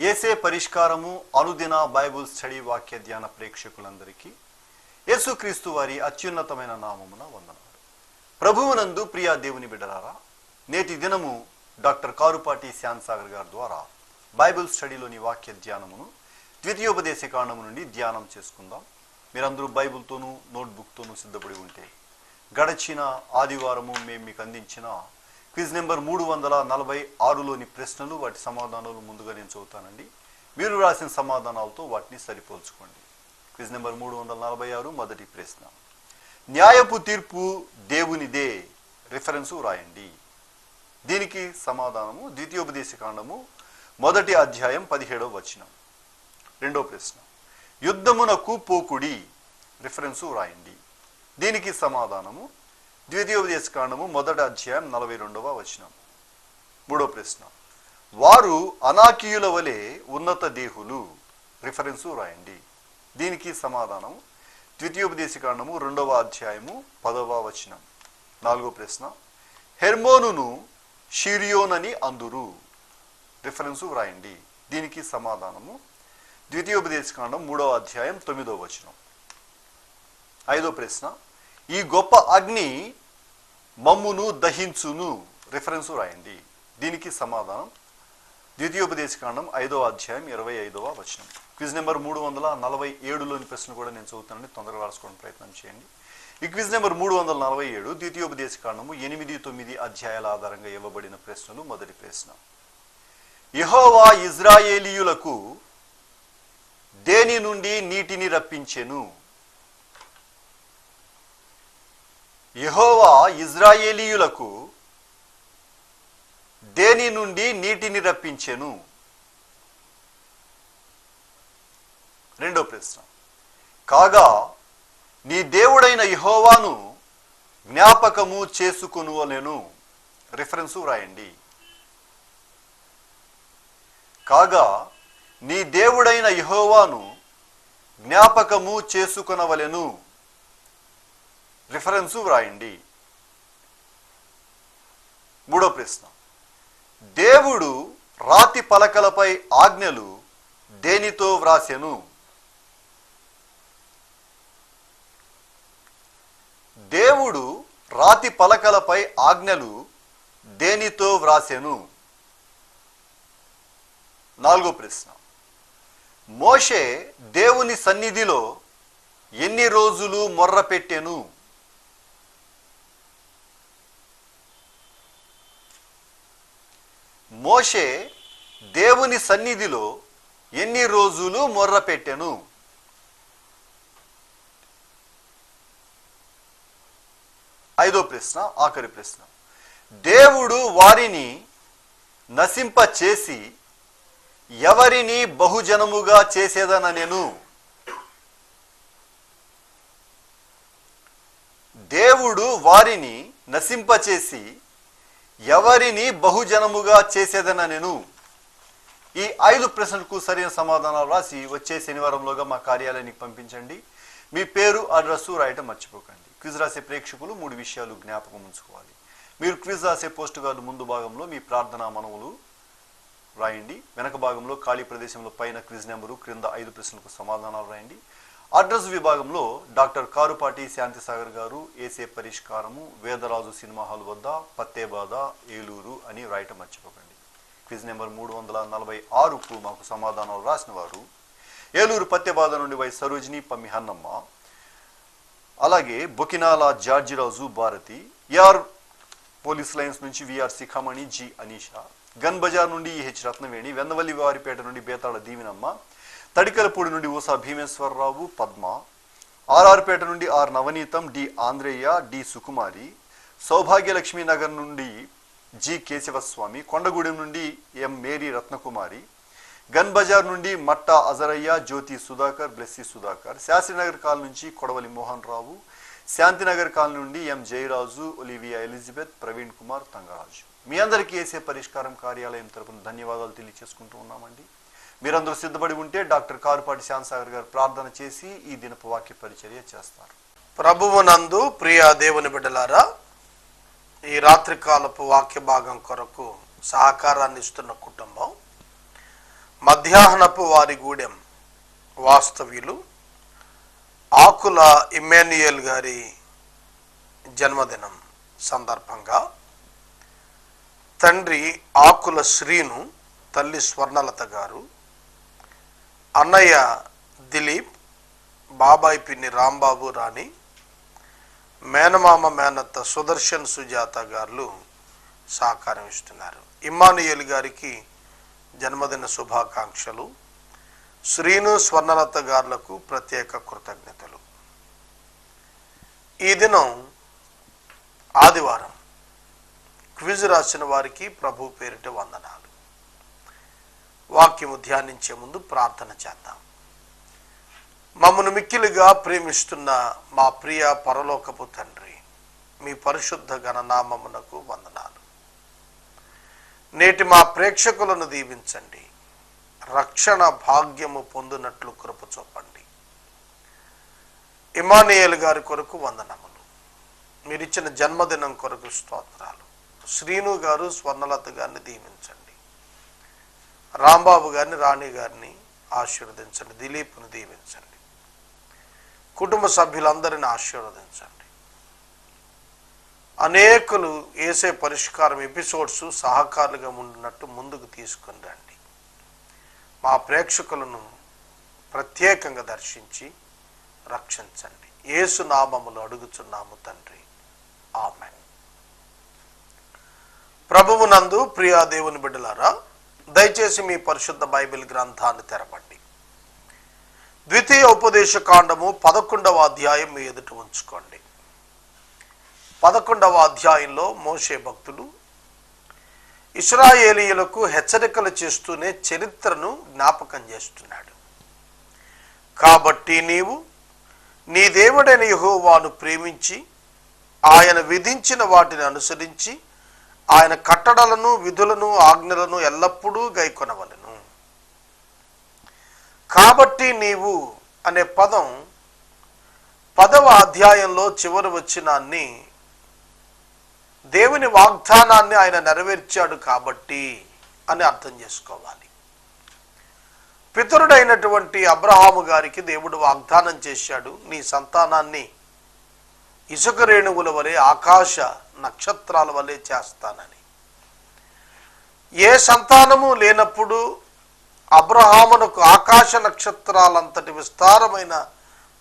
ఏసే పరిష్కారము అనుదిన Bible study వాక్య ధ్యాన ప్రేక్షకులందరికీ యేసుక్రీస్తు వారి అత్యున్నతమైన నామమున వందనాలు. ప్రభువునందు ప్రియా దేవుని బిడ్డలారా నేటి దినము డాక్టర్ కారుపాటి శ్యామ్ సాగర్ గారి ద్వారా బైబిల్ స్టడీలోని వాక్య ధ్యానమును ద్వితీయోపదేశ కాండము నుండి ధ్యానం చేసుకుందాం. మీరందరూ బైబిల్తోనూ నోట్బుక్తోనూ సిద్ధపడి ఉంటే గడచిన ఆదివారము మేము మీకు అందించిన క్విజ్ నెంబర్ మూడు వందల నలభై ఆరులోని ప్రశ్నలు వాటి సమాధానాలు ముందుగా నేను చదువుతానండి. మీరు రాసిన సమాధానాలతో వాటిని సరిపోల్చుకోండి. క్విజ్ నెంబర్ మూడు వందల నలభై ఆరు మొదటి ప్రశ్న. న్యాయపు తీర్పు దేవునిదే. రిఫరెన్సు రాయండి. దీనికి సమాధానము ద్వితీయోపదేశ కాండము మొదటి అధ్యాయం పదిహేడవ వచనం. రెండో ప్రశ్న. యుద్ధమునకు పోకుడి. రిఫరెన్సు రాయండి. దీనికి సమాధానము ద్వితీయోపదేశ కాండము మొదటి అధ్యాయం నలభై రెండవ వచనం. మూడో ప్రశ్న. వారు అనాకీయుల వలె ఉన్నత దేహులు. రిఫరెన్సు రాయండి. దీనికి సమాధానం ద్వితీయోపదేశ కాండము రెండవ అధ్యాయము పదవ వచనం. నాలుగో ప్రశ్న. హెర్మోనును షిరియోనని అందురు. రిఫరెన్సు వ్రాయండి దీనికి సమాధానము ద్వితీయోపదేశ కాండం మూడవ అధ్యాయం తొమ్మిదవ వచనం. ఐదో ప్రశ్న. ఈ గొప్ప అగ్ని మమ్మును దహించును. రిఫరెన్సు రాయండి. దీనికి సమాధానం ద్వితీయోపదేశ కాండం ఐదవ అధ్యాయం ఇరవై ఐదవ వచనం. క్విజ్ నెంబర్ మూడు వందల నలభై ఏడులోని ప్రశ్న కూడా నేను చదువుతానండి తొందరగా రాసుకోవడం ప్రయత్నం చేయండి. ఈ క్విజ్ నెంబర్ మూడు వందల నలభై ఏడు ద్వితీయోపదేశ కాండము ఎనిమిది తొమ్మిది అధ్యాయాల ఆధారంగా ఇవ్వబడిన ప్రశ్నలు మొదటి ప్రశ్న. యహోవా ఇజ్రాయేలీయులకు దేని నుండి నీటిని రప్పించెను? యహోవా ఇజ్రాయేలీయులకు దేని నుండి నీటిని రప్పించెను? రెండో ప్రశ్న. కాగా నీ దేవుడైన యహోవాను జ్ఞాపకము చేసుకొనువలెను. రిఫరెన్సు రాయండి కాగా నీ దేవుడైన యహోవాను జ్ఞాపకము చేసుకొనవలెను. రిఫరెన్సు వ్రాయండి. మూడో ప్రశ్న. దేవుడు రాతి పలకలపై ఆజ్ఞలు దేనితో వ్రాసెను? దేవుడు రాతి పలకలపై ఆజ్ఞలు దేనితో వ్రాసెను? నాలుగో ప్రశ్న. మోషే దేవుని సన్నిధిలో ఎన్ని రోజులు మొర్ర పెట్టెను మోషే దేవుని సన్నిధిలో ఎన్ని రోజులు మొర్ర పెట్టెను? ఐదో ప్రశ్న ఆఖరి ప్రశ్న. దేవుడు వారిని నశింప చేసి ఎవరిని బహుజనముగా చేసేదననెను? దేవుడు వారిని నశింపచేసి ఎవరిని బహుజనముగా చేసేదననెను ఈ ఐదు ప్రశ్నలకు సరైన సమాధానాలు రాసి వచ్చే శనివారంలోగా మా కార్యాలయానికి పంపించండి. మీ పేరు అడ్రస్సు రాయటం మర్చిపోకండి. క్విజ్ రాసే ప్రేక్షకులు మూడు విషయాలు జ్ఞాపకం ఉంచుకోవాలి. మీరు క్విజ్ రాసే పోస్ట్ కార్డు ముందు భాగంలో మీ ప్రార్థనా మనవులు రాయండి. వెనక భాగంలో ఖాళీ ప్రదేశంలో పైన క్విజ్ నెంబరు క్రింద ఐదు ప్రశ్నలకు సమాధానాలు రాయండి. అడ్రస్ విభాగంలో డాక్టర్ కారుపాటి శాంతిసాగర్ గారు ఏసే పరిష్కారము వేదరాజు సినిమా హాల్ వద్ద పత్తేబాద ఏలూరు అని రాయటం మర్చిపోకండి. క్విజ్ నెంబర్ మూడు వందల నలభై ఆరుకు మాకు సమాధానాలు రాసిన వారు ఏలూరు పత్తేబాద నుండి వై సరోజిని పమ్మి హన్నమ్మ అలాగే Bokinala Georgeraju Bharathi AR police lines నుంచి విఆర్ శిఖామణి జి అనీష గన్ బజార్ నుండి హెచ్ రత్నవేణి వెన్నవల్లి వారిపేట నుండి బేతాళ దీవినమ్మ తడికలపూడి నుండి ఊసా భీమేశ్వరరావు పద్మ. ఆర్ఆర్పేట నుండి R Navaneetham D Andhreya D Sukumari. Saubhagyalakshmi Nagar నుండి జి కేశవస్వామి. కొండగూడెం నుండి ఎం మేరీ రత్నకుమారి. గన్ బజార్ నుండి మట్టా అజరయ్య జ్యోతి సుధాకర్ బ్లెస్సి సుధాకర్. శాస్త్రినగర్ కాల్ నుంచి కొడవలి మోహన్ రావు శాంతినగర్ కాల్ నుండి M Jayaraju Olivia Elizabeth Praveen Kumar Thangaraju. మీ అందరికీ వేసే పరిష్కారం కార్యాలయం తరపున ధన్యవాదాలు తెలియజేసుకుంటూ ఉన్నామండి. మీరందరూ సిద్ధపడి ఉంటే డాక్టర్ కారుపాటి శ్యాంసాగర్ గారు ప్రార్థన చేసి ఈ దినపు వాక్య పరిచర్య చేస్తారు. ప్రభువునందు ప్రియ దేవుని బిడ్డలారా ఈ రాత్రికాలపు వాక్య భాగం కొరకు సహకారాన్ని ఇస్తున్న కుటుంబం మధ్యాహ్నపు వారి గూడెం వాస్తవ్యులు ఆకుల ఇమ్మాన్యుయల్ గారి జన్మదినం సందర్భంగా తండ్రి ఆకుల శ్రీను తల్లి స్వర్ణలత గారు అన్నయ్య దిలీప్ బాబాయ్ పిన్ని రాంబాబు రాణి మేనమామ మేనత్త సుదర్శన్ సుజాత గారు సహకారం ఇస్తున్నారు. ఇమ్మానుయేల్ గారికి జన్మదిన శుభాకాంక్షలు. శ్రీను స్వర్ణలత గారులకు ప్రత్యేక కృతజ్ఞతలు. ఈ దినం ఆదివారం క్విజ్ రాసిన వారికి ప్రభు పేరిట వందనాలు. వాక్యము ధ్యానించే ముందు ప్రార్థన చేద్దాం. మమ్మను మిక్కిలుగా ప్రేమిస్తున్న మా ప్రియ పరలోకపు తండ్రి మీ పరిశుద్ధ గణనామమునకు వందనాలు. నేటి మా ప్రేక్షకులను దీవించండి. రక్షణ భాగ్యము పొందినట్లు కృప చూపండి. ఇమానియేల్ గారి కొరకు వందనములు. మీరిచ్చిన జన్మదినం కొరకు స్తోత్రాలు. శ్రీను గారు స్వర్ణలత గారిని దీవించండి. రాంబాబు గారిని రాణి గారిని ఆశీర్వదించండి దిలీప్ను దీవించండి. కుటుంబ సభ్యులందరిని ఆశీర్వదించండి. అనేకులు వేసే పరిష్కారం ఎపిసోడ్స్ సహకారులుగా ఉండినట్టు ముందుకు తీసుకుని రండి. మా ప్రేక్షకులను ప్రత్యేకంగా దర్శించి రక్షించండి. ఏసు నామములు అడుగుచున్నాము తండ్రి. ఆమెన్. ప్రభువు నందు ప్రియా దేవుని బిడ్డలారా దయచేసి మీ పరిశుద్ధ బైబిల్ గ్రంథాన్ని తెరపండి. ద్వితీయ ఉపదేశ కాండము పదకొండవ అధ్యాయం మీ ఎదుట ఉంచుకోండి. పదకొండవ అధ్యాయంలో మోషే భక్తుడు ఇస్రాయేలీయులకు హెచ్చరికలు చేస్తూనే చరిత్రను జ్ఞాపకం చేస్తున్నాడు. కాబట్టి నీవు నీ దేవుడైన యెహోవాను ప్రేమించి ఆయన విధించిన వాటిని అనుసరించి ఆయన కట్టడలను విధులను ఆజ్ఞలను ఎల్లప్పుడూ గైకొనవలెను. కాబట్టి నీవు అనే పదం పదవ అధ్యాయంలో చివరి వచ్చినాన్ని దేవుని వాగ్దానాన్ని ఆయన నెరవేర్చాడు కాబట్టి అని అర్థం చేసుకోవాలి. పితరుడైనటువంటి అబ్రహాము గారికి దేవుడు వాగ్దానం చేశాడు నీ సంతానాన్ని ఇసుక రేణువుల వలె ఆకాశ నక్షత్రాల వల్లే చేస్తానని. ఏ సంతానము లేనప్పుడు అబ్రహామునకు ఆకాశ నక్షత్రాలంతటి విస్తారమైన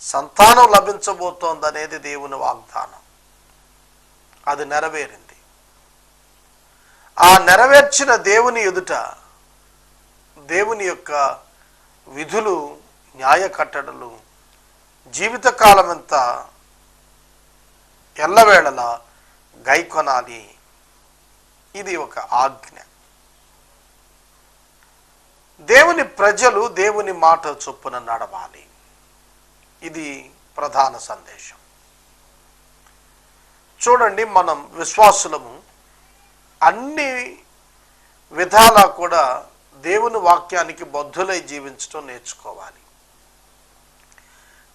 సంతానం లభించబోతోందనేది దేవుని వాగ్దానం. అది నెరవేరింది. ఆ నెరవేర్చిన దేవుని ఎదుట దేవుని యొక్క విధులు న్యాయ కట్టడలు జీవితకాలమంతా ఎల్లవేళలా గైకొనాలి. ఇది ఒక ఆజ్ఞ. దేవుని ప్రజలు దేవుని మాట చొప్పున నడవాలి. ఇది ప్రధాన సందేశం. చూడండి మనం విశ్వాసులము. అన్ని విధాలా కూడా దేవుని వాక్యానికి బద్ధులై జీవించడం నేర్చుకోవాలి.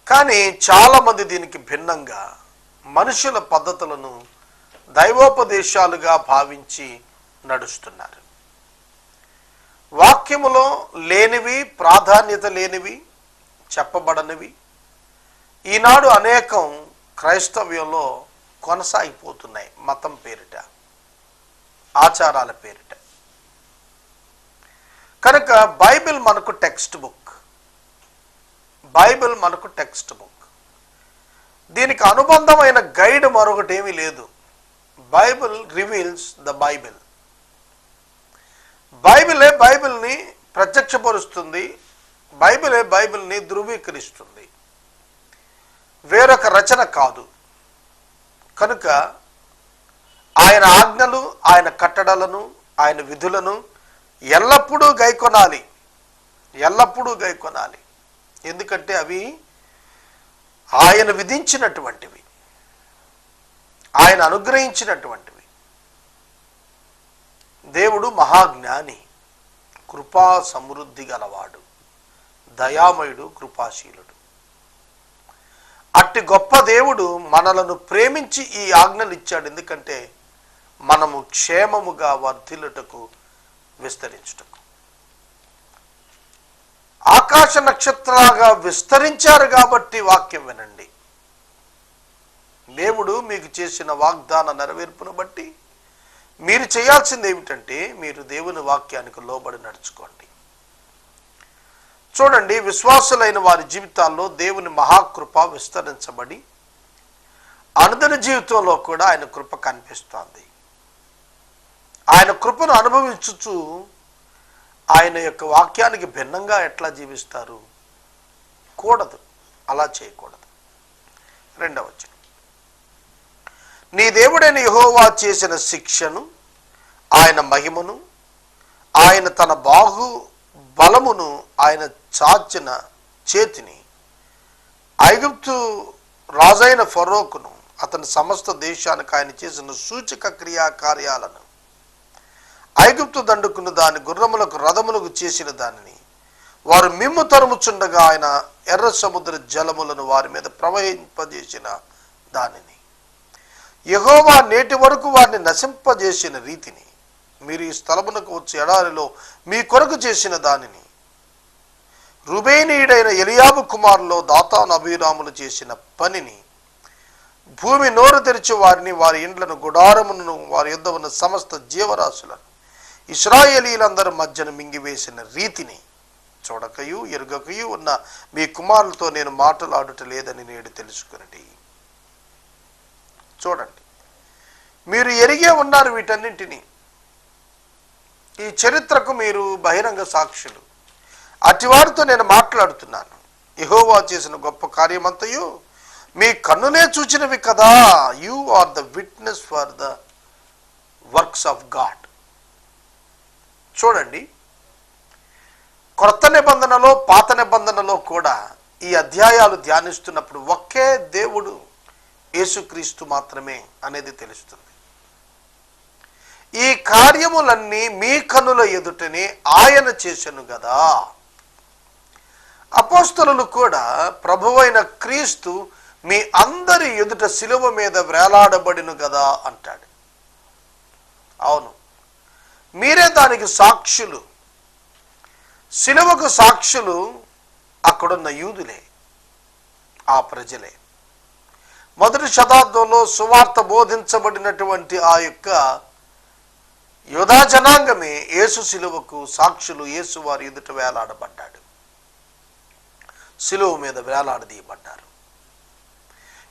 కానీ చాలామంది దీనికి భిన్నంగా మనుషుల పద్ధతులను దైవోపదేశాలుగా భావించి నడుస్తున్నారు. వాక్యములో లేనివి ప్రాధాన్యత లేనివి చెప్పబడనివి ఈనాడు అనేకం క్రైస్తవ్యంలో కొనసాగిపోతున్నాయి మతం పేరిట ఆచారాల పేరిట. కనుక బైబిల్ మనకు టెక్స్ట్ బుక్. బైబిల్ మనకు టెక్స్ట్ బుక్. దీనికి అనుబంధమైన గైడ్ మరొకటి ఏమీ లేదు. Bible reveals the Bible. బైబిలే బైబిల్ని ప్రత్యక్షపరుస్తుంది బైబిలే బైబిల్ని ధృవీకరిస్తుంది. వేరొక రచన కాదు. కనుక ఆయన ఆజ్ఞలు ఆయన కట్టడలను ఆయన విధులను ఎల్లప్పుడూ గైకొనాలి. ఎల్లప్పుడూ గైకొనాలి. ఎందుకంటే అవి ఆయన విధించినటువంటివి. ఆయన అనుగ్రహించినటువంటివి. దేవుడు మహాజ్ఞాని కృపా సమృద్ధి గలవాడు దయామయుడు కృపాశీలుడు. అట్టి గొప్ప దేవుడు మనలను ప్రేమించి ఈ ఆజ్ఞలు ఇచ్చాడు. ఎందుకంటే మనము క్షేమముగా వర్ధిల్లుటకు విస్తరించుటకు. ఆకాశ నక్షత్రాలుగా విస్తరించారు కాబట్టి వాక్యం వినండి. దేవుడు మీకు చేసిన వాగ్దాన నెరవేర్పును బట్టి మీరు చేయాల్సింది ఏమిటంటే మీరు దేవుని వాక్యానికి లోబడి నడుచుకోండి. చూడండి విశ్వాసులైన వారి జీవితాల్లో దేవుని మహాకృప విస్తరించబడి అనుదిన జీవితంలో కూడా ఆయన కృప కనిపిస్తోంది. ఆయన కృపను అనుభవించుచు ఆయన యొక్క వాక్యానికి భిన్నంగా ఎట్లా జీవిస్తారు? కూడదు. అలా చేయకూడదు. రెండవ నీ దేవుడైన యహోవా చేసిన శిక్షను ఆయన మహిమను ఆయన తన బాహు బలమును ఆయన చాచిన చేతిని ఐగుప్తు రాజైన ఫరోకును అతని సమస్త దేశానికి ఆయన చేసిన సూచక క్రియా కార్యాలను ఐగుప్తు దండుకును దాని గుర్రములకు రథములకు చేసిన దానిని వారు మిమ్ము తరుముచుండగా ఆయన ఎర్ర సముద్ర జలములను వారి మీద ప్రవహింపజేసిన దానిని. యహోవా నేటి వరకు వారిని నశింపజేసిన రీతిని మీరు ఈ స్థలమునకు వచ్చే ఎడారిలో మీ కొరకు చేసిన దానిని. రుబేనీయుడైన ఎలియాబు కుమారులో దాతాను అభిరాములు చేసిన పనిని భూమి నోరు తెరిచి వారిని వారి ఇండ్లను గుడారమును వారి యుద్ధ ఉన్న సమస్త జీవరాశులను ఇస్రాయేలీలందరి మధ్యన మింగివేసిన రీతిని చూడకయు ఎరుగకయు ఉన్న మీ కుమారులతో నేను మాటలాడుట లేదని నేడు తెలుసుకున్నది చూడండి. మీరు ఎరిగే ఉన్నారు వీటన్నింటినీ. ఈ చరిత్రకు మీరు బహిరంగ సాక్షులు. అటివారితో నేను మాట్లాడుతున్నాను. యెహోవా చేసిన గొప్ప కార్యమంతయు మీ కన్నులే చూచినవి కదా. You are the witness for the works of God చూడండి. క్రొత్త నిబంధనలో పాత నిబంధనలో కూడా ఈ అధ్యాయాలు ధ్యానిస్తున్నప్పుడు ఒకే దేవుడు యేసుక్రీస్తు మాత్రమే అనేది తెలుస్తుంది. ఈ కార్యములన్నీ మీ కనుల ఎదుటనే ఆయన చేశను కదా అపోస్తలులు కూడా ప్రభువైన క్రీస్తు మీ అందరి ఎదుట శిలువ మీద వేలాడబడిను కదా అంటాడు. అవును. మీరే దానికి సాక్షులు. శిలువకు సాక్షులు అక్కడున్న యూదులే ఆ ప్రజలే. మొదటి శతాబ్దంలో సువార్త బోధించబడినటువంటి ఆ యొక్క యోధా జనాంగమే యేసు శిలువకు సాక్షులు యేసు వారి ఎదుట వేలాడబడ్డాడు. శిలువ మీద వేలాడదీయబడ్డారు.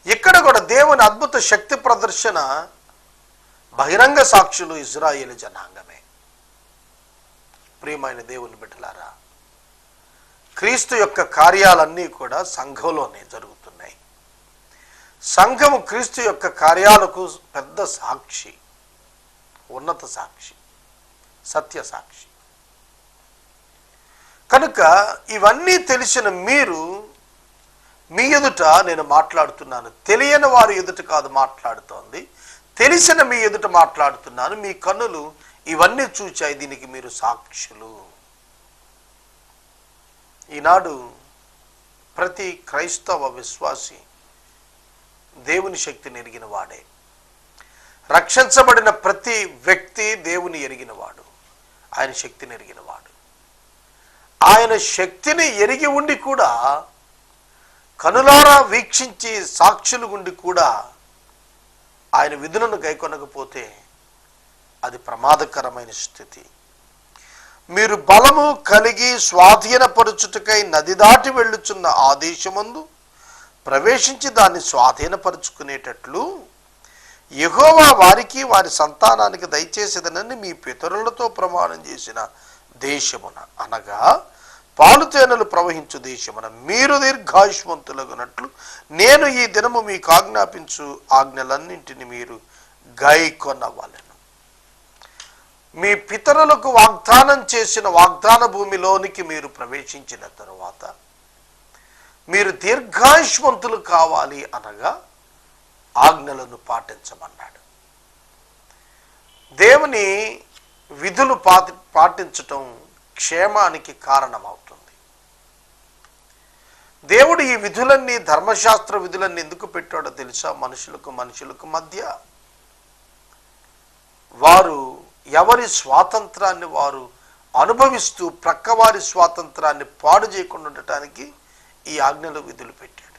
ఇక్కడ కూడా దేవుని అద్భుత శక్తి ప్రదర్శన బహిరంగ సాక్షులు ఇజ్రాయేల్ జనాంగమే. ప్రియమైన దేవుని బిడ్డలారా క్రీస్తు యొక్క కార్యాలన్నీ కూడా సంఘంలోనే జరుగుతాయి. సంఘము క్రీస్తు యొక్క కార్యాలకు పెద్ద సాక్షి ఉన్నత సాక్షి సత్య సాక్షి. కనుక ఇవన్నీ తెలిసిన మీరు మీ ఎదుట నేను మాట్లాడుతున్నాను. తెలియని వారి ఎదుట కాదు మాట్లాడుతోంది. తెలిసిన మీ ఎదుట మాట్లాడుతున్నాను. మీ కన్నులు ఇవన్నీ చూచాయి. దీనికి మీరు సాక్షులు. ఈనాడు ప్రతి క్రైస్తవ విశ్వాసి దేవుని శక్తిని ఎరిగిన వాడే రక్షించబడిన ప్రతి వ్యక్తి దేవుని ఎరిగినవాడు. ఆయన శక్తిని ఎరిగినవాడు. ఆయన శక్తిని ఎరిగి ఉండి కూడా కనులారా వీక్షించి సాక్షులు ఉండి కూడా ఆయన విధులను గైకొనకపోతే అది ప్రమాదకరమైన స్థితి. మీరు బలము కలిగి స్వాధీనపరుచుటకై నది దాటి వెళ్ళుచున్న ఆదేశమందు ప్రవేశించి దాన్ని స్వాధీనపరుచుకునేటట్లు యహోవా వారికి వారి సంతానానికి దయచేసేదనని మీ పితరులతో ప్రమాణం చేసిన దేశమున. అనగా పాలుతేనలు ప్రవహించు దేశమున. మీరు దీర్ఘాయుష్మంతులగునట్లు నేను ఈ దినము మీకు ఆజ్ఞాపించు ఆజ్ఞలన్నింటిని మీరు గైకొనవలెను. మీ పితరులకు వాగ్దానం చేసిన వాగ్దాన భూమిలోనికి మీరు ప్రవేశించిన తరువాత మీరు దీర్ఘాయుష్మంతులు కావాలి అనగా ఆజ్ఞలను పాటించమన్నాడు. దేవుని విధులు పాటి పాటించటం క్షేమానికి కారణమవుతుంది. దేవుడు ఈ విధులన్నీ ధర్మశాస్త్ర విధులన్నీ ఎందుకు పెట్టాడో తెలుసా? మనుషులకు మనుషులకు మధ్య వారు ఎవరి స్వాతంత్రాన్ని వారు అనుభవిస్తూ ప్రక్కవారి స్వాతంత్రాన్ని పాడు చేయకుండా ఉండటానికి ఈ ఆజ్ఞలు విధులు పెట్టాడు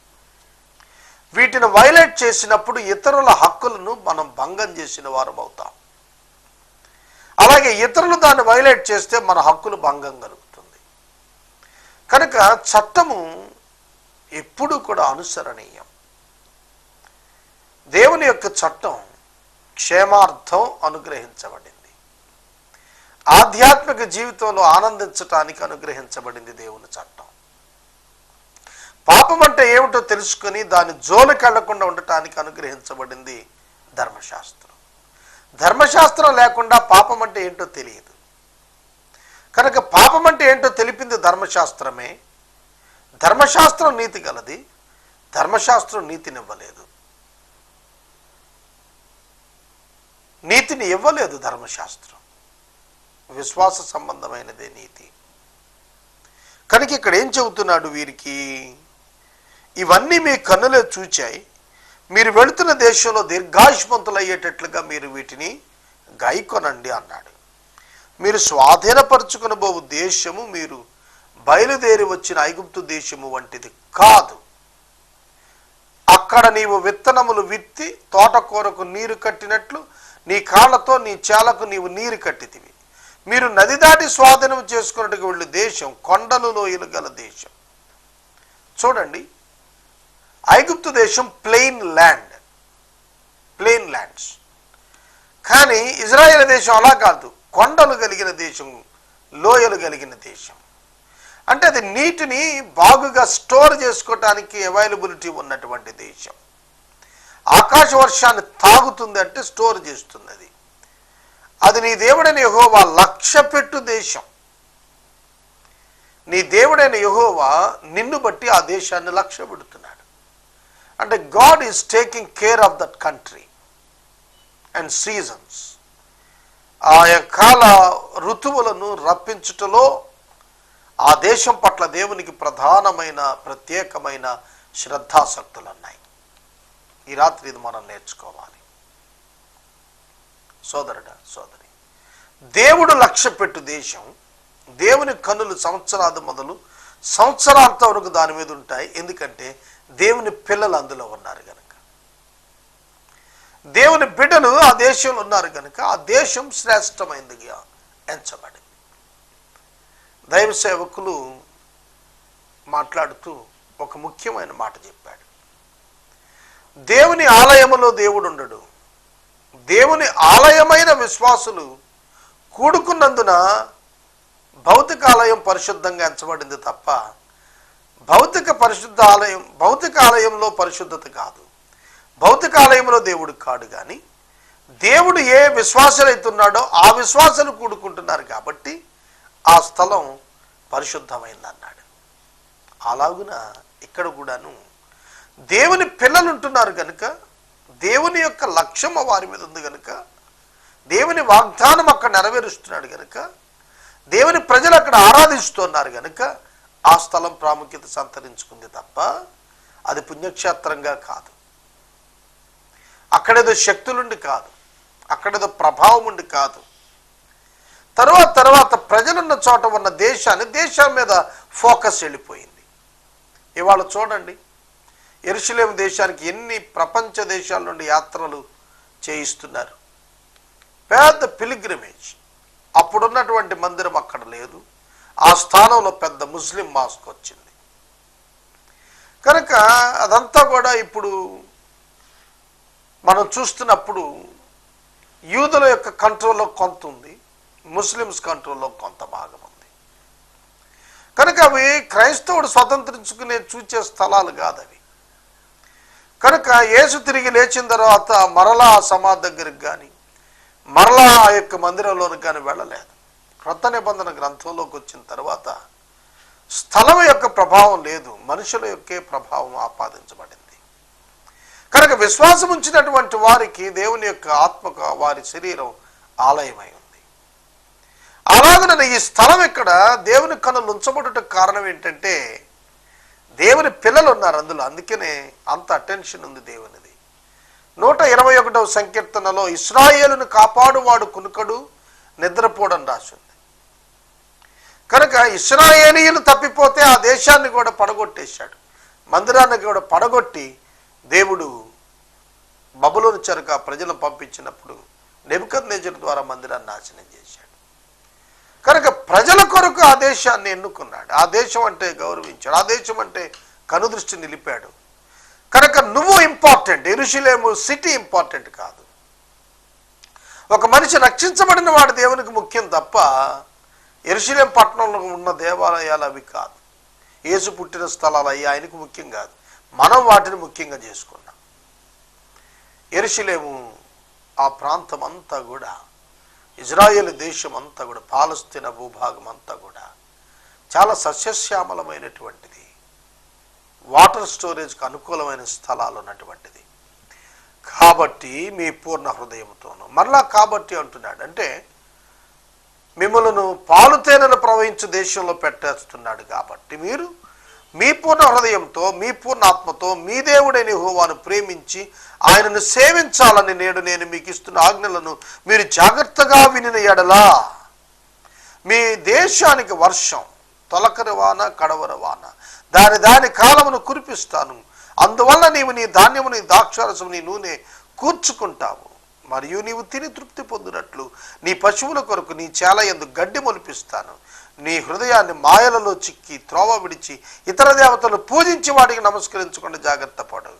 వీటిని వైలేట్ చేసినప్పుడు ఇతరుల హక్కులను మనం భంగం చేసిన వారం అవుతాం. అలాగే ఇతరులు దాన్ని వైలేట్ చేస్తే మన హక్కులు భంగం కలుగుతుంది. కనుక చట్టము ఎప్పుడూ కూడా అనుసరణీయం. దేవుని యొక్క చట్టం క్షేమార్థం అనుగ్రహించబడింది. ఆధ్యాత్మిక జీవితంలో ఆనందించటానికి అనుగ్రహించబడింది దేవుని చట్టం. పాపం అంటే ఏమిటో తెలుసుకుని దాని జోలికి వెళ్ళకుండా ఉండటానికి అనుగ్రహించబడింది ధర్మశాస్త్రం. ధర్మశాస్త్రం లేకుండా పాపం అంటే ఏంటో తెలియదు. కనుక పాపం అంటే ఏంటో తెలిపింది ధర్మశాస్త్రమే. ధర్మశాస్త్రం నీతి గలది ధర్మశాస్త్రం నీతినివ్వలేదు నీతిని ఇవ్వలేదు ధర్మశాస్త్రం. విశ్వాస సంబంధమైనదే నీతి. కనుక ఇక్కడ ఏం చెబుతున్నాడు వీరికి? ఇవన్నీ మీ కన్నులే చూచాయి. మీరు వెళుతున్న దేశంలో దీర్ఘాయుష్మంతులు అయ్యేటట్లుగా మీరు వీటిని గాయకొనండి అన్నాడు. మీరు స్వాధీనపరుచుకునబోవు దేశము మీరు బయలుదేరి వచ్చిన ఐగుప్తు దేశము వంటిది కాదు. అక్కడ నీవు విత్తనములు విత్తి తోటకూరకు నీరు కట్టినట్లు నీ కాళ్ళతో నీ చేలకు నీవు నీరు కట్టితివి. మీరు నది దాటి స్వాధీనం చేసుకున్నట్టుకు వెళ్ళి దేశం కొండలు లోయలు గల దేశం. చూడండి ఐగుప్తు దేశం ప్లెయిన్ ల్యాండ్. Plain lands. కానీ ఇజ్రాయెల్ దేశం అలా కాదు. కొండలు కలిగిన దేశం లోయలు కలిగిన దేశం. అంటే అది నీటిని బాగుగా స్టోర్ చేసుకోవటానికి అవైలబిలిటీ ఉన్నటువంటి దేశం. ఆకాశ వర్షాన్ని తాగుతుంది అంటే స్టోర్ చేస్తుంది అది అది నీ దేవుడైన యహోవా లక్ష్య పెట్టు దేశం. నీ దేవుడైన యహోవా నిన్ను బట్టి ఆ దేశాన్ని లక్ష్య పెడుతుంది అంటే God is taking care of that country and seasons ఆయా కాల ఋతువులను రప్పించుటలో ఆ దేశం పట్ల దేవునికి ప్రధానమైన ప్రత్యేకమైన శ్రద్ధాసక్తులు ఉన్నాయి ఈ రాత్రి ఇది మనం నేర్చుకోవాలి. సోదరుడ సోదరి దేవుడు లక్ష్య పెట్టు దేశం దేవుని కన్నులు సంవత్సరాది మొదలు సంవత్సరాంత వరకు దాని మీద ఉంటాయి. ఎందుకంటే దేవుని పిల్లలు అందులో ఉన్నారు కనుక దేవుని బిడ్డలు ఆ దేశంలో ఉన్నారు కనుక ఆ దేశం శ్రేష్టమైనదిగా ఎంచబడింది. దైవ సేవకులు మాట్లాడుతూ ఒక ముఖ్యమైన మాట చెప్పాడు. దేవుని ఆలయములో దేవుడు ఉండడు. దేవుని ఆలయమైన విశ్వాసులు కూడుకున్నందున భౌతిక ఆలయం పరిశుద్ధంగా ఎంచబడింది తప్ప భౌతిక పరిశుద్ధ ఆలయం భౌతిక ఆలయంలో పరిశుద్ధత కాదు. భౌతిక ఆలయంలో దేవుడు కాడు కానీ దేవుడు ఏ విశ్వాసులైతున్నాడో ఆ విశ్వాసాలు కూడుకుంటున్నారు కాబట్టి ఆ స్థలం పరిశుద్ధమైంది అన్నాడు అలాగున ఇక్కడ కూడాను దేవుని పిల్లలు ఉంటున్నారు కనుక దేవుని యొక్క లక్ష్యం వారి మీద ఉంది కనుక దేవుని వాగ్దానం అక్కడ నెరవేరుస్తున్నాడు కనుక దేవుని ప్రజలు అక్కడ ఆరాధిస్తున్నారు కనుక ఆ స్థలం ప్రాముఖ్యత సంతరించుకుంది తప్ప అది పుణ్యక్షేత్రంగా కాదు. అక్కడేదో శక్తులుండి కాదు. అక్కడేదో ప్రభావం ఉండి కాదు. తర్వాత తర్వాత ప్రజలున్న చోట ఉన్న దేశాన్ని దేశం మీద ఫోకస్ వెళ్ళిపోయింది. ఇవాళ చూడండి ఎరుసలేం దేశానికి ఎన్ని ప్రపంచ దేశాల నుండి యాత్రలు చేయిస్తున్నారు. పెద్ద పిలిగ్రిమేజ్. అప్పుడున్నటువంటి మందిరం అక్కడ లేదు. ఆ స్థానంలో పెద్ద ముస్లిం మాస్క్ వచ్చింది. కనుక అదంతా కూడా ఇప్పుడు మనం చూస్తున్నప్పుడు యూదుల యొక్క కంట్రోల్లో కొంత ఉంది ముస్లిమ్స్ కంట్రోల్లో కొంత భాగం ఉంది. కనుక అవి క్రైస్తవుడు స్వతంత్రించుకునే చూచే స్థలాలు కాదవి కనుక యేసు తిరిగి లేచిన తర్వాత మరలా ఆ సమాధి దగ్గరికి కానీ మరలా ఆ యొక్క మందిరంలోనికి కానీ వెళ్ళలేదు. క్రొత్త నిబంధన గ్రంథంలోకి వచ్చిన తర్వాత స్థలం యొక్క ప్రభావం లేదు మనుషుల యొక్కే ప్రభావం ఆపాదించబడింది. కనుక విశ్వాసం ఉంచినటువంటి వారికి దేవుని యొక్క ఆత్మక వారి శరీరం ఆలయమై ఉంది. అలాగనే ఈ స్థలం ఇక్కడ దేవుని కన్నులు ఉంచబడుటకు కారణం ఏంటంటే దేవుని పిల్లలు ఉన్నారు అందులో. అందుకనే అంత అటెన్షన్ ఉంది దేవునిది. నూట ఇరవై ఒకటవ సంకీర్తనలో ఇస్రాయేలును కాపాడువాడు కునుకడు నిద్రపోవడం రాసింది కనుక ఇస్రాయేలీయులు తప్పిపోతే ఆ దేశాన్ని కూడా పడగొట్టేశాడు. మందిరాన్ని కూడా పడగొట్టి దేవుడు బబులోని చెరక ప్రజలను పంపించినప్పుడు నెబుకద్ ద్వారా మందిరాన్ని నాశనం చేశాడు. కనుక ప్రజల కొరకు ఆ దేశాన్ని ఎన్నుకున్నాడు. ఆ దేశం అంటే గౌరవించాడు. ఆ దేశం అంటే కనుదృష్టి నిలిపాడు. కనుక నువ్వు ఇంపార్టెంట్. ఇరుషులేము సిటీ ఇంపార్టెంట్ కాదు. ఒక మనిషి రక్షించబడిన వాడు దేవునికి ముఖ్యం తప్ప ఎరుశలేం పట్టణంలో ఉన్న దేవాలయాలు అవి కాదు. యేసు పుట్టిన స్థలాలు అవి ఆయనకు ముఖ్యం కాదు. మనం వాటిని ముఖ్యంగా చేసుకున్నాం. ఎరుషులేము ఆ ప్రాంతం అంతా కూడా ఇజ్రాయేల్ దేశం అంతా కూడా పాలస్తీన భూభాగం అంతా కూడా చాలా సస్యశ్యామలమైనటువంటిది. వాటర్ స్టోరేజ్కి అనుకూలమైన స్థలాలు ఉన్నటువంటిది. కాబట్టి మీ పూర్ణ హృదయంతోను మరలా కాబట్టి అంటున్నాడు. అంటే మిమ్మలను పాలు తేనెలు ప్రవహించు దేశంలో పెట్టేస్తున్నాడు కాబట్టి మీరు మీ పూర్ణ హృదయంతో మీ పూర్ణ ఆత్మతో మీ దేవుడైన హోవాను ప్రేమించి ఆయనను సేవించాలని నేడు నేను మీకు ఇస్తున్న ఆజ్ఞలను మీరు జాగ్రత్తగా వినిన ఎడలా మీ దేశానికి వర్షం తొలకరి వాన కడవర వాన దాని దాని కాలమును కురిపిస్తాను. అందువల్ల నీవు నీ ధాన్యము నీ ద్రాక్షారసము నీ నూనె కూర్చుకుంటావు. మరియు నీవు తిని తృప్తి పొందినట్లు నీ పశువుల కొరకు నీ చేల ఎందు గడ్డి మొలిపిస్తాను. నీ హృదయాన్ని మాయలలో చిక్కి త్రోవ విడిచి ఇతర దేవతలు పూజించి వాటికి నమస్కరించకుండా జాగ్రత్త పడు.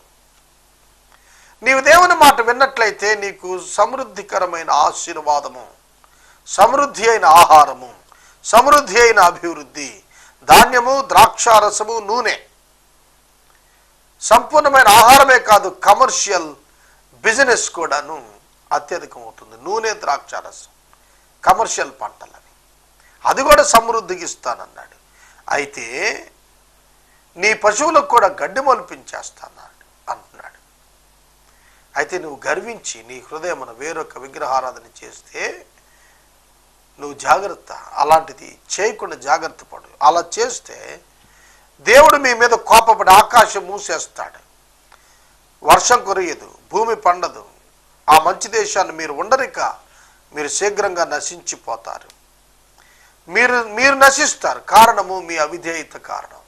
నీవు దేవుని మాట విన్నట్లయితే నీకు సమృద్ధికరమైన ఆశీర్వాదము సమృద్ధి అయిన ఆహారము సమృద్ధి అయిన అభివృద్ధి ధాన్యము ద్రాక్షారసము నూనె. సంపూర్ణమైన ఆహారమే కాదు కమర్షియల్ బిజినెస్ కూడాను. అత్యధికం అవుతుంది నూనె ద్రాక్షారసం కమర్షియల్ పంటలని అది కూడా సమృద్ధికి ఇస్తానన్నాడు. అయితే నీ పశువులకు కూడా గడ్డి మొలిపించేస్తాన్నాడు అంటున్నాడు. అయితే నువ్వు గర్వించి నీ హృదయమున వేరొక విగ్రహారాధన చేస్తే నువ్వు జాగ్రత్త అలాంటిది చేయకుండా జాగ్రత్త పడు. అలా చేస్తే దేవుడు మీ మీద కోపపడి ఆకాశం మూసేస్తాడు. వర్షం కురియదు భూమి పండదు ఆ మంచి దేశాన్ని మీరు ఉండరిక మీరు శీఘ్రంగా నశించిపోతారు. మీరు మీరు నశిస్తారు. కారణము మీ అవిధేయత కారణం.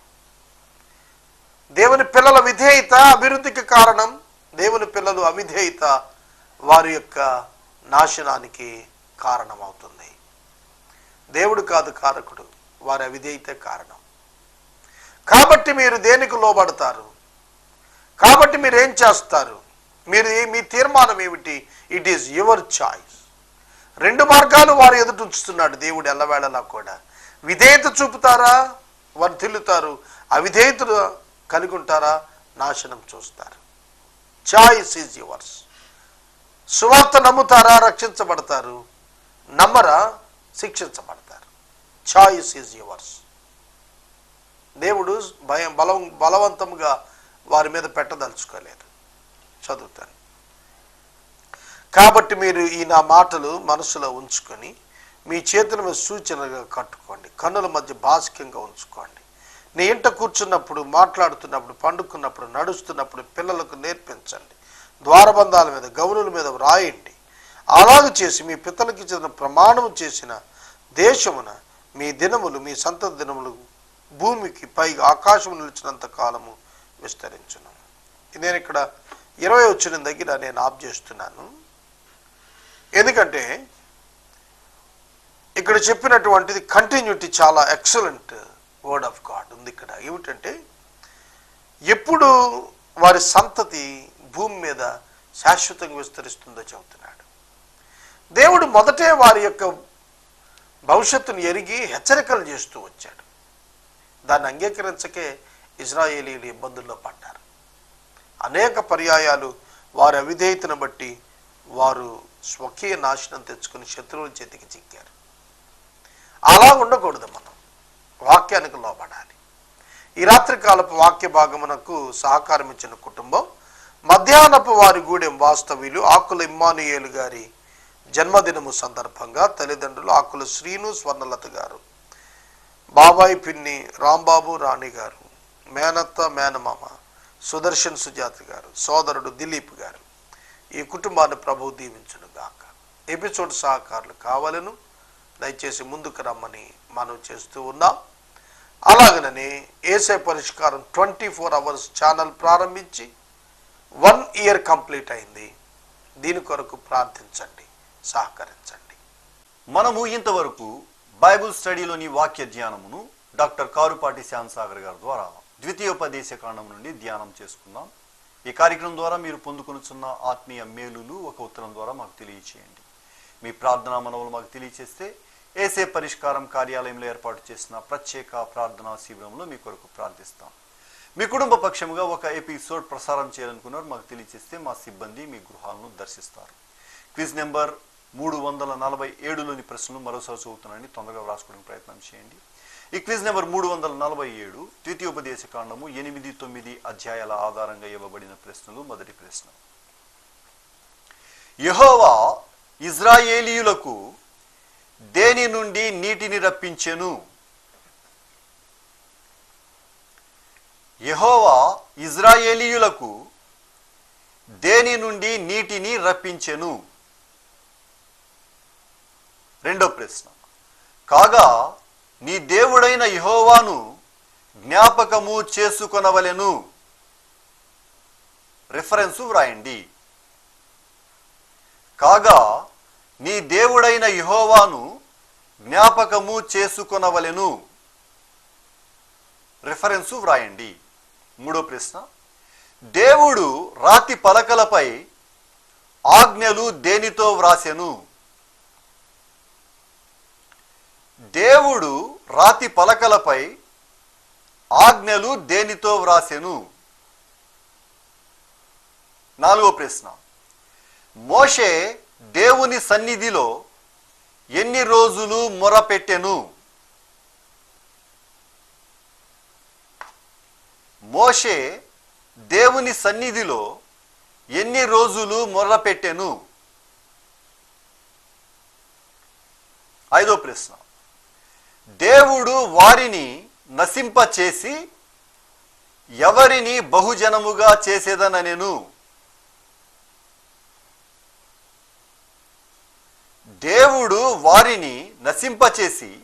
దేవుని పిల్లల విధేయత అభివృద్ధికి కారణం. దేవుని పిల్లలు అవిధేయత వారి యొక్క నాశనానికి కారణమవుతుంది. దేవుడు కాదు కారకుడు. వారి అవిధేయత కారణం. కాబట్టి మీరు దేనికి లోబడతారు? కాబట్టి మీరు ఏం చేస్తారు? మీరు మీ తీర్మానం ఏమిటి? ఇట్ ఈస్ యువర్ చాయిస్ రెండు మార్గాలు వారు ఎదుట ఉంచుతున్నాడు దేవుడు ఎల్లవేళలా కూడా. విధేయత చూపుతారా? వారు తిల్లుతారు అవిధేయతలు కలిగి ఉంటారా? నాశనం చూస్తారు. చాయిస్ ఈజ్ యువర్స్ సువార్త నమ్ముతారా? రక్షించబడతారు. నమ్మరా? శిక్షించబడతారు. చాయిస్ ఈజ్ యువర్స్ దేవుడు భయం బలం బలవంతముగా వారి మీద పెట్టదలుచుకోలేదు. చదువుతాను కాబట్టి మీరు ఈ నా మాటలు మనసులో ఉంచుకొని మీ చేతుల మీద సూచనగా కట్టుకోండి. కన్నుల మధ్య బాసికంగా ఉంచుకోండి. నీ ఇంట కూర్చున్నప్పుడు మాట్లాడుతున్నప్పుడు పండుకున్నప్పుడు నడుస్తున్నప్పుడు పిల్లలకు నేర్పించండి. ద్వారబంధాల మీద గౌనుల మీద వ్రాయండి. అలాగ చేసి మీ పిత్తలకి చెందిన ప్రమాణం చేసిన దేశమున మీ దినములు మీ సంత దినములు భూమికి పైగా ఆకాశం నిలిచినంత కాలము విస్తరించును. నేను ఇక్కడ ఇరవై వచ్చిన దగ్గర నేను ఆఫ్ చేస్తున్నాను. ఎందుకంటే ఇక్కడ చెప్పినటువంటిది కంటిన్యూటీ చాలా ఎక్సలెంట్ వర్డ్ ఆఫ్ గాడ్ ఉంది ఇక్కడ. ఏమిటంటే ఎప్పుడు వారి సంతతి భూమి మీద శాశ్వతంగా విస్తరిస్తుందో చెబుతున్నాడు. దేవుడు మొదటే వారి యొక్క భవిష్యత్తును ఎరిగి హెచ్చరికలు చేస్తూ వచ్చాడు. దాన్ని అంగీకరించకే ఇజ్రాయేలీలు ఇబ్బందుల్లో పడ్డారు. అనేక పర్యాయాలు వారి అవిధేయతను బట్టి వారు స్వకీయ నాశనం తెచ్చుకుని శత్రువుల చేతికి చిక్కారు. అలా ఉండకూడదు మనం. వాక్యానికి లోబడాలి. ఈ రాత్రి కాలపు వాక్య భాగమునకు సహకారం ఇచ్చిన కుటుంబం మధ్యాహ్నపు వారి గూడెం వాస్తవ్యులు ఆకుల ఇమ్మానుయేలు గారి జన్మదినము సందర్భంగా తల్లిదండ్రులు ఆకుల శ్రీను స్వర్ణలత గారు బాబాయ్ పిన్ని రాంబాబు రాణి గారు మేనత్త మేనమామ సుదర్శన్ సుజాత గారు సోదరుడు దిలీప్ గారు ఈ కుటుంబాన్ని ప్రభువు దీవించును గాక. ఎపిసోడ్ సహకారులు కావాలను దయచేసి ముందుకు రమ్మని మనం చేస్తూ ఉన్నాం. అలాగనే ఏసే పరిష్కారం ట్వంటీ ఫోర్ అవర్స్ ఛానల్ ప్రారంభించి వన్ ఇయర్ కంప్లీట్ అయింది. దీని కొరకు ప్రార్థించండి సహకరించండి. మనము ఇంతవరకు బైబుల్ స్టడీలోని వాక్య ధ్యానమును డాక్టర్ కారుపాటి శ్యామసాగర్ గారి ద్వారా ద్వితీయోపదేశ కాండం నుండి ధ్యానం చేసుకుందాం. ఈ కార్యక్రమం ద్వారా మీరు పొందుకొనుచున్న ఆత్మీయ మేలులు ఒక ఉత్తరం ద్వారా మాకు తెలియచేయండి. మీ ప్రార్థనా మనవులు మాకు తెలియచేస్తే ఏసే పరిష్కారం కార్యాలయంలో ఏర్పాటు చేసిన ప్రత్యేక ప్రార్థనా శిబిరంలో మీ కొరకు ప్రార్థిస్తాం. మీ కుటుంబ పక్షముగా ఒక ఎపిసోడ్ ప్రసారం చేయాలనుకున్నారు మాకు తెలియచేస్తే మా సిబ్బంది మీ గృహాలను దర్శిస్తారు. క్విజ్ నెంబర్ మూడు వందల నలభై ఏడులోని ప్రశ్నలు మరోసారి చదువుతున్నాయని తొందరగా వ్రాసుకోవడానికి ప్రయత్నం చేయండి. ఈ క్విజ్ నెంబర్ మూడు వందల నలభై ఏడు ద్వితీయోపదేశ కాండము ఎనిమిది తొమ్మిది అధ్యాయాల ఆధారంగా ఇవ్వబడిన ప్రశ్నలు. మొదటి ప్రశ్న. యహోవా ఇజ్రాయేలీయులకు దేని నుండి నీటిని రప్పించెను? యహోవా ఇజ్రాయేలీయులకు దేని నుండి నీటిని రప్పించెను? రెండో ప్రశ్న. కాగా నీ దేవుడైన యహోవాను జ్ఞాపకము చేసుకొనవలెను. రిఫరెన్సు వ్రాయండి. కాగా నీ దేవుడైన యహోవాను జ్ఞాపకము చేసుకొనవలెను. రిఫరెన్సు వ్రాయండి. మూడో ప్రశ్న. దేవుడు రాతి పలకలపై ఆజ్ఞలు దేనితో వ్రాసెను? దేవుడు రాతి పలకలపై ఆజ్ఞలు దేనితో వ్రాసెను? నాలుగో ప్రశ్న. మోషే దేవుని సన్నిధిలో ఎన్ని రోజులు మొరపెట్టెను? మోషే దేవుని సన్నిధిలో ఎన్ని రోజులు మొరపెట్టెను? ఐదో ప్రశ్న. దేవుడు వారిని నశింపచేసి ఎవరిని బహుజనముగా చేసేదనెను దేవుడు వారిని నశింపచేసి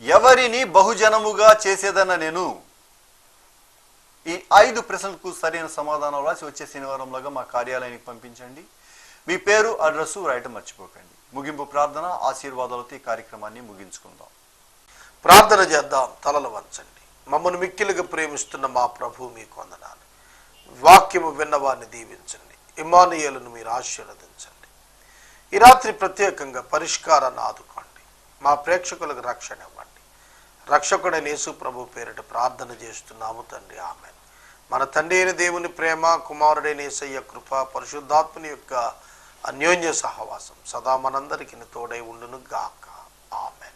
ఎవరిని బహుజనముగా చేసేదనెను ఈ ఐదు ప్రశ్నలకు సరైన సమాధానం రాసి వచ్చే శనివారంలాగా మా కార్యాలయానికి పంపించండి. మీ పేరు అడ్రస్సు రాయటం మర్చిపోకండి. ముగింపు ప్రార్థన ఆశీర్వాదాలతో ఈ కార్యక్రమాన్ని ముగించుకుందాం. ప్రార్థన చేద్దాం తలలు వంచండి. మమ్మల్ని మిక్కిలుగా ప్రేమిస్తున్న మా ప్రభు మీకు వందనాలు. వాక్యము విన్నవారిని దీవించండి. ఇమానుయేలను మీరు ఆశీర్వదించండి. ఈ రాత్రి ప్రత్యేకంగా పరిష్కారాన్ని ఆదుకోండి. మా ప్రేక్షకులకు రక్షణ ఇవ్వండి. రక్షకుడైన యేసు ప్రభు పేరిట ప్రార్థన చేస్తున్నాము తండ్రి. ఆమె మన తండ్రి అయిన దేవుని ప్రేమ కుమారుడైన ఏసయ్య కృప పరిశుద్ధాత్మని యొక్క అన్యోన్య సహవాసం. సదా మనందరికీ తోడై ఉండును గాక ఆమె